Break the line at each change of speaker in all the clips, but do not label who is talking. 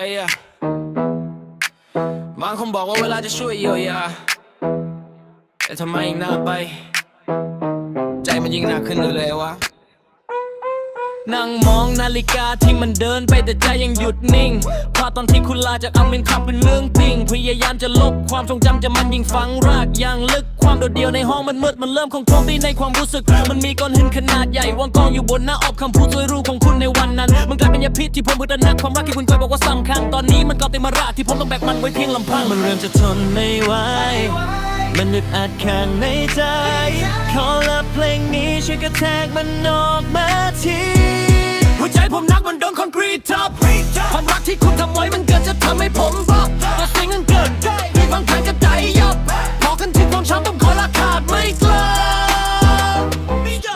เอ้ยบางคนบอกว่าเวลาจะช่วยเยียวยาแต่ทำไมยิ่งนาไป ใจมันยิ่งหนักขึ้นเรื่อยๆวะ นั่งมองนาฬิกาที่มันเดินไปแต่ใจยังหยุดนิ่งพอตอนที่คุณลาจากอัมเป็นคำเป็นเรื่องจริง พยายามจะลบความทรงจำจะมันยิ่งฝังรากอย่างลึกความโดดเดี่ยวในห้องมันมืดมันเริ่มของโจมตีในความรู้สึก มันมีก้อนหินขนาดใหญ่วางกองอยู่บนหน้าอกคำพูดสวยรู้ของคุณในวันนั้น มันกลายเป็นยาพิษที่ผมมือตระหนักความรักที่คุณเคยบอกว่าสำคัญตอนนี้มันกลายเป็นมาระที่ผมต้องแบกมันไว้เพียงลำพังมันเริ่มจะทนไม่ไหวมันอึดอัดข้างในใจ ขอละเพลงนี้ช่วยกระแทกมันออกมาที ใจผมนักมันโดนคอนกรีตทับความรักที่คุณทำไว้มันเกิดจะทำให้ผมบักแต่สิ่งนั้นเกิดมีบางครั้งก็ใจยับพอกันถึงความช้ำต้องขอละขาดไม่กล้า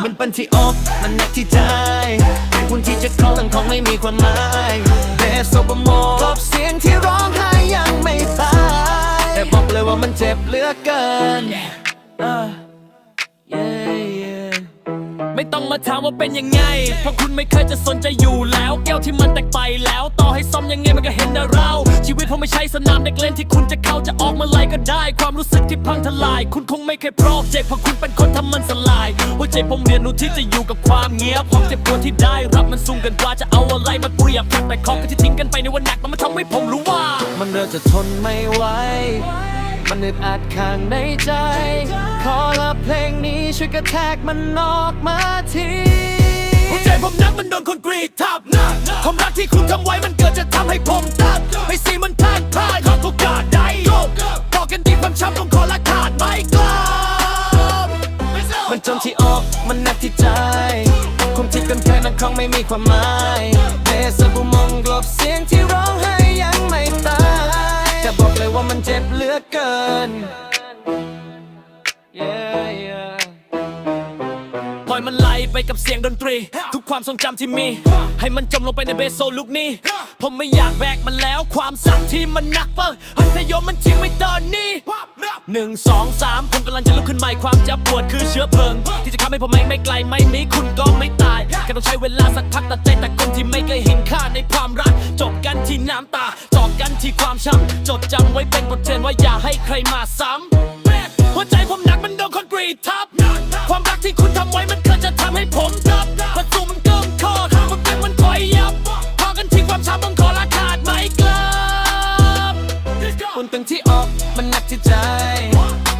มันเป็นที่อกมันหนักที่ใจคุณที่จะคล้องทั้งของไม่มีความหมายเบสโซบโมกลบเสียงที่ร้องไห้ยังไม่ตายแต่บอกเลยว่ามันเจ็บเหลือเกิน Ah, yeah, yeah. ไม่ต้องมาถามว่าเป็นยังไง เพราะคุณไม่เคยจะสนใจอยู่แล้ว แก้วที่มันแตกไปแล้ว ต่อให้ซ่อมยังไงมันก็เห็นนะเรา ชีวิตผมไม่ใช่สนามเด็กเล่นที่คุณจะเข้าจะออกมาไล่ก็ได้ ความรู้สึกที่พังทลาย คุณคงไม่เคยพรอกเจ็บเพราะคุณเป็นคนทำมันสลายหัวใจผมเรียนรู้ที่จะอยู่กับความเงียบความเจ็บปวดที่ได้รับมันสูงเกันกว่าจะเอาอะไรมาเปรียบเทียบแต่ของที่ทิ้งกันไปในวันหนักมันทำให้ผมรู้ว่า มันเริ่มจะทนไม่ไหวมันอึดอัดข้างในใจขอ ช่วยกระแทกมันออกมาทีหัวใจผมนักมันโดนคนกรีดทับความรักที่คุณทำไว้มันเกิดจะทำให้ผมตัดให้สีมันพลาดพลาดขอโอกาสได้บอกกันที่ความช้ำต้องขอละขาดไม่กล้ามันจนที่ออกมันหนักที่ใจคงที่กันแค่นั้นคงไม่มีความหมายเบสบุมองกลบเสียงที่ร้องไห้ยังไม่ตายจะบอกเลยว่ามันเจ็บเหลือเกิน มันไหลไปกับเสียงดนตรี ทุกความทรงจำที่มี ให้มันจมลงไปในเบสโซลูกนี้ ผมไม่อยากแบกมันแล้วความสักที่มันหนักเปิ้ลหัตยมมันทิ้งไว้ตอนนี้หนึ่งสองสามผมกำลังจะลุกขึ้นใหม่ความเจ็บปวดคือเชื้อเพลิง ที่จะทำให้ผมไม่ไม่ไกลไม่มีคุณก็ไม่ตายแค่ต้องใช้เวลาสักพักตัดใจแต่คนที่ไม่เคยเห็นค่าในความรัก จบกันที่น้ำตาจบกันที่ความช้ำจดจำไว้เป็นบทเรียนว่าอย่าให้ใครมาซ้ำ ที่คุณทำไว้มันเคยจะทำให้ผมดับประตูมันเกิมคอทางมันเป็นมันคอยยับพอกันทิ้งความช้ำต้องขอละขาดไม่กลับคุณตึงที่ออกมันหนักที่ใจ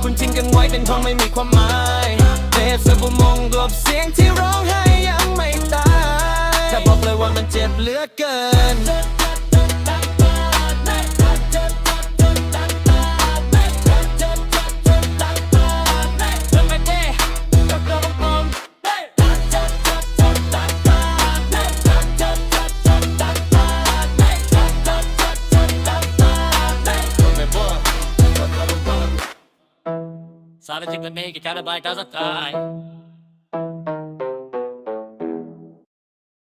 คุณทิ้งกันไว้เป็นคงไม่มีความหมายเบสบุมองกลบเสียงที่ร้องไห้ยังไม่ตายถ้าบอกเลยว่ามันเจ็บเหลือเกิน Sadece gülmeyi geçerli bay doesn't die.